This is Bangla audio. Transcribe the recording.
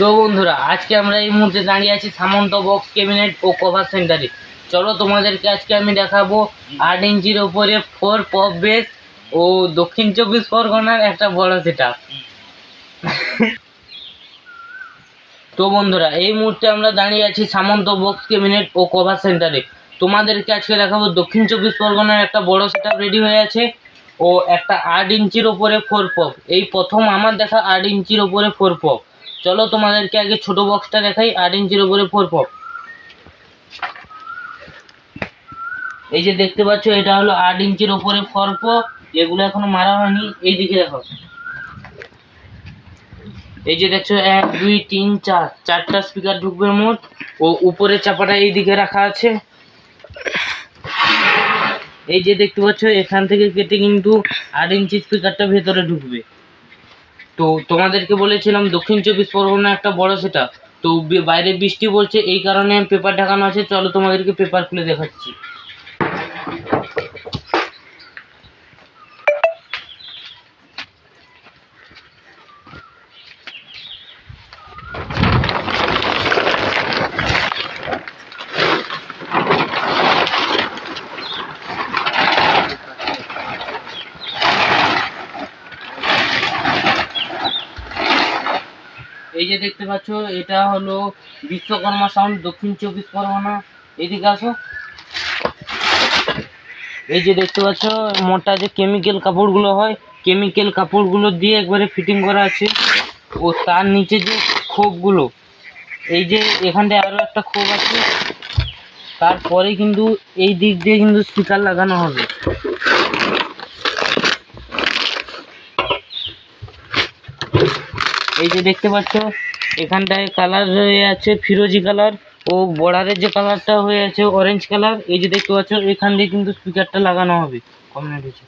তো বন্ধুরা, আজকে আমরা এই মুহূর্তে দাঁড়িয়ে আছি সামন্ত বক্স ক্যাবিনেট ও কভার সেন্টারে। চলো তোমাদেরকে আজকে আমি দেখাবো আট ইঞ্চির ওপরে ফোর পপ বেস ও দক্ষিণ চব্বিশ পরগনার একটা বড় সেটা তো বন্ধুরা, এই মুহূর্তে আমরা দাঁড়িয়ে আছি সামন্ত বক্স ক্যাবিনেট ও কভার সেন্টারে। তোমাদেরকে আজকে দেখাবো দক্ষিণ চব্বিশ পরগনার একটা বড় সেট রেডি হয়ে আছে ও একটা আট ইঞ্চির ওপরে ফোর পপ এই প্রথম আমার দেখা আট ইঞ্চির ওপরে ফোর পপ চলো তোমাদেরকে আগে ছোট বক্সটা দেখাই, আট ইঞ্চির ওপরে ফোর পপ এই যে দেখতে পাচ্ছ, এটা হলো আট ইঞ্চির ওপরে ফোর পপ এগুলো এখনও মারা হয়নি, এই দিকে দেখো। এই যে দেখছ, এক, দুই, তিন, চার, চারটা স্পিকার ঢুকবে মোট, ও উপরে চাপাটা এই দিকে রাখা আছে। এই যে দেখতে পাচ্ছ, এখান থেকে কেটে কিন্তু আট ইঞ্চি স্পিকারটা ভেতরে ঢুকবে। তো তোমাদেরকে বলেছিলাম দক্ষিণ চব্বিশ পরগনা একটা বড় সেটা। তো বাইরে বৃষ্টি পড়ছে, এই কারণে পেপার ঢাকানো আছে, চলো তোমাদেরকে পেপার খুলে দেখাচ্ছি। এই যে দেখতে পাচ্ছ, এটা হলো বিশ্বকর্মা সাউন্ড দক্ষিণ চব্বিশ পরগনা। এদিকে আসো। এই যে দেখতে পাচ্ছ মোটা যে কেমিক্যাল কাপড়গুলো হয় কেমিক্যাল কাপড়গুলো দিয়ে একবারে ফিটিং করা আছে। ও তার নিচে যে খোপগুলো এই যে এখানটায় আরও একটা খোপ আছে। তারপরে কিন্তু এই দিক দিয়ে কিন্তু স্পিকার লাগানো হবে। এই যে দেখতে পাচ্ছ, এখানটায় কালার হয়ে আছে ফিরোজি কালার ও বর্ডারের যে কালারটা হয়ে আছে অরেঞ্জ কালার এই যে দেখতে পাচ্ছ, এখান দিয়ে কিন্তু স্পিকারটা লাগানো হবে। কমিউনিটি